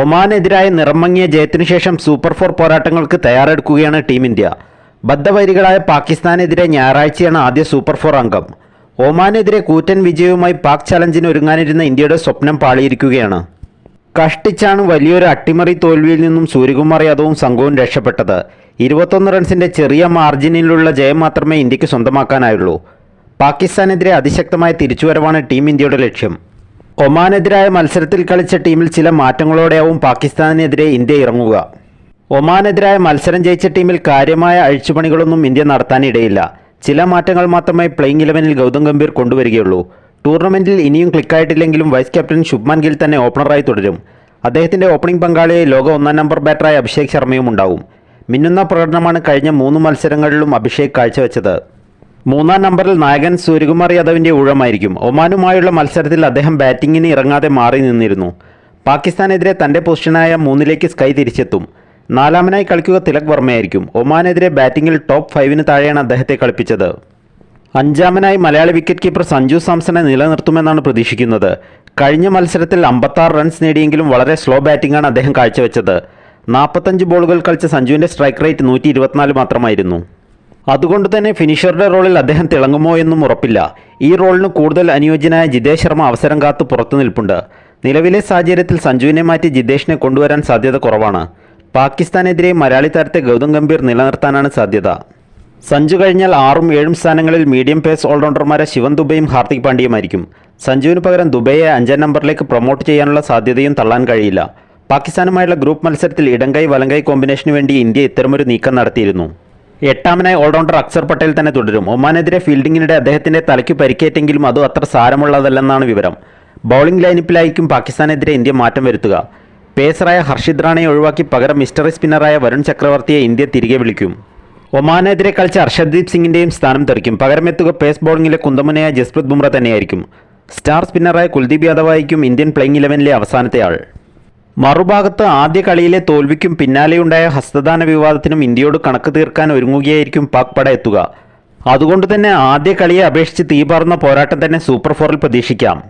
ഒമാനെതിരായ നിറമങ്ങിയ ജയത്തിനു ശേഷം super four പോരാട്ടങ്ങൾക്ക് തയ്യാറെടുക്കുകയാണ് team India. ബദ്ധവൈരികളായ പാകിസ്ഥാനെതിരെ ഞായറാഴ്ചയാണ് ആദ്യ സൂപ്പർ ഫോർ അംഗം. ഒമാനെതിരെ കൂറ്റൻ വിജയവുമായി പാക് ചലഞ്ചിന് ഒരുങ്ങാനിരുന്ന ഇന്ത്യയുടെ സ്വപ്നം പാളിയിരിക്കുകയാണ്. കഷ്ടിച്ചാണ് വലിയൊരു അട്ടിമറി തോൽവിയിൽ നിന്നും സൂര്യകുമാർ യാദവും സംഘവും രക്ഷപ്പെട്ടത്. ഇരുപത്തൊന്ന് റൺസിന്റെ ചെറിയ മാർജിനിലുള്ള ജയം മാത്രമേ ഇന്ത്യയ്ക്ക് സ്വന്തമാക്കാനായുള്ളൂ. പാകിസ്ഥാനെതിരെ അതിശക്തമായ തിരിച്ചുവരവാണ് ടീം ഇന്ത്യയുടെ ലക്ഷ്യം. ഒമാനെതിരായ മത്സരത്തിൽ കളിച്ച ടീമിൽ ചില മാറ്റങ്ങളോടെയാവും പാകിസ്ഥാനെതിരെ ഇന്ത്യ ഇറങ്ങുക. ഒമാനെതിരായ മത്സരം ജയിച്ച ടീമിൽ കാര്യമായ അഴിച്ചുപണികളൊന്നും ഇന്ത്യ നടത്താനിടയില്ല. ചില മാറ്റങ്ങൾ മാത്രമേ പ്ലേയിങ് ഇലവനിൽ ഗൗതം ഗംഭീർ കൊണ്ടുവരികയുള്ളൂ. ടൂർണമെന്റിൽ ഇനിയും ക്ലിക്കായിട്ടില്ലെങ്കിലും വൈസ് ക്യാപ്റ്റൻ ശുഭ്മാൻ ഗിൽ തന്നെ ഓപ്പണറായി തുടരും. അദ്ദേഹത്തിന്റെ ഓപ്പണിംഗ് പങ്കാളിയെ ലോക ഒന്നാം നമ്പർ ബാറ്ററായ അഭിഷേക് ശർമ്മയും ഉണ്ടാവും. മിന്നുന്ന പ്രകടനമാണ് കഴിഞ്ഞ മൂന്ന് മത്സരങ്ങളിലും അഭിഷേക് കാഴ്ചവെച്ചത്. മൂന്നാം നമ്പറിൽ നായകൻ സൂര്യകുമാർ യാദവിന്റെ ഊഴമായിരിക്കും. ഒമാനുമായുള്ള മത്സരത്തിൽ അദ്ദേഹം ബാറ്റിങ്ങിന് ഇറങ്ങാതെ മാറി നിന്നിരുന്നു. പാകിസ്ഥാനെതിരെ തന്റെ പൊസിഷനായ മൂന്നിലേക്ക് സ്കൈ തിരിച്ചെത്തും. നാലാമനായി കളിക്കുക തിലക് വർമ്മയായിരിക്കും. ഒമാനെതിരെ ബാറ്റിങ്ങിൽ ടോപ്പ് ഫൈവിന് താഴെയാണ് അദ്ദേഹത്തെ കളിപ്പിച്ചത്. അഞ്ചാമനായി മലയാളി വിക്കറ്റ് കീപ്പർ സഞ്ജു സാംസനെ നിലനിർത്തുമെന്നാണ് പ്രതീക്ഷിക്കുന്നത്. കഴിഞ്ഞ മത്സരത്തിൽ അമ്പത്താറ് റൺസ് നേടിയെങ്കിലും വളരെ സ്ലോ ബാറ്റിംഗാണ് അദ്ദേഹം കാഴ്ചവെച്ചത്. നാൽപ്പത്തഞ്ച് ബോളുകൾ കളിച്ച സഞ്ജുവിന്റെ സ്ട്രൈക്ക് റേറ്റ് നൂറ്റി മാത്രമായിരുന്നു. അതുകൊണ്ട് തന്നെ ഫിനിഷറുടെ റോളിൽ അദ്ദേഹം തിളങ്ങുമോ എന്നും ഉറപ്പില്ല. ഈ റോളിന് കൂടുതൽ അനുയോജ്യനായ ജിതേഷ് ശർമ്മ അവസരം കാത്തു പുറത്തു നിൽപ്പുണ്ട്. നിലവിലെ സാഹചര്യത്തിൽ സഞ്ജുവിനെ മാറ്റി ജിതേഷിനെ കൊണ്ടുവരാൻ സാധ്യത കുറവാണ്. പാകിസ്ഥാനെതിരെ മലയാളി താരത്തെ ഗൗതം ഗംഭീർ നിലനിർത്താനാണ് സാധ്യത. സഞ്ജു കഴിഞ്ഞാൽ ആറും ഏഴും സ്ഥാനങ്ങളിൽ മീഡിയം പേസ് ഓൾറൗണ്ടർമാരെ ശിവൻ ദുബൈയും ഹാർദിക് പാണ്ഡ്യയുമായിരിക്കും സഞ്ജുവിന് പകരം ദുബൈയെ അഞ്ചാം നമ്പറിലേക്ക് പ്രൊമോട്ട് ചെയ്യാനുള്ള സാധ്യതയും തള്ളാൻ കഴിയില്ല. പാകിസ്ഥാനുമായുള്ള ഗ്രൂപ്പ് മത്സരത്തിൽ ഇടങ്കൈ വലങ്കൈ കോമ്പിനേഷന് വേണ്ടി ഇന്ത്യ ഇത്തരമൊരു നീക്കം നടത്തിയിരുന്നു. എട്ടാമനായി ഓൾറൗണ്ടർ അക്സർ പട്ടേൽ തന്നെ തുടരും. ഒമാനെതിരെ ഫീൽഡിങ്ങിനിടെ അദ്ദേഹത്തിന്റെ തലയ്ക്ക് പരിക്കേറ്റെങ്കിലും അതും അത്ര സാരമുള്ളതല്ലെന്നാണ് വിവരം. ബൗളിംഗ് ലൈനപ്പിലായിരിക്കും പാകിസ്ഥാനെതിരെ ഇന്ത്യ മാറ്റം വരുത്തുക. പേസറായ ഹർഷിദ് റാണയെ ഒഴിവാക്കി പകരം മിസ്റ്ററി സ്പിന്നറായ വരുൺ ചക്രവർത്തിയെ ഇന്ത്യ തിരികെ വിളിക്കും. ഒമാനെതിരെ കളിച്ച അർഷദ്ദീപ് സിംഗിന്റെയും സ്ഥാനം തെറിക്കും. പകരമെത്തുക പേസ് ബോളിംഗിലെ കുന്തമുനയായ ജസ്പ്രീത് ബുംറ തന്നെയായിരിക്കും. സ്റ്റാർ സ്പിന്നറായ കുൽദീപ് യാദവായിരിക്കും ഇന്ത്യൻ പ്ലേയിങ് ഇലവനിലെ അവസാനത്തെ ആൾ. മറുഭാഗത്ത് ആദ്യ കളിയിലെ തോൽവിക്കും പിന്നാലെയുണ്ടായ ഹസ്തദാന വിവാദത്തിനും ഇന്ത്യയോട് കണക്ക് തീർക്കാൻ ഒരുങ്ങുകയായിരിക്കും പാക് പട എത്തുക. അതുകൊണ്ട് തന്നെ ആദ്യ കളിയെ അപേക്ഷിച്ച് തീപാറുന്ന പോരാട്ടം തന്നെ സൂപ്പർ ഫോറിൽ പ്രതീക്ഷിക്കാം.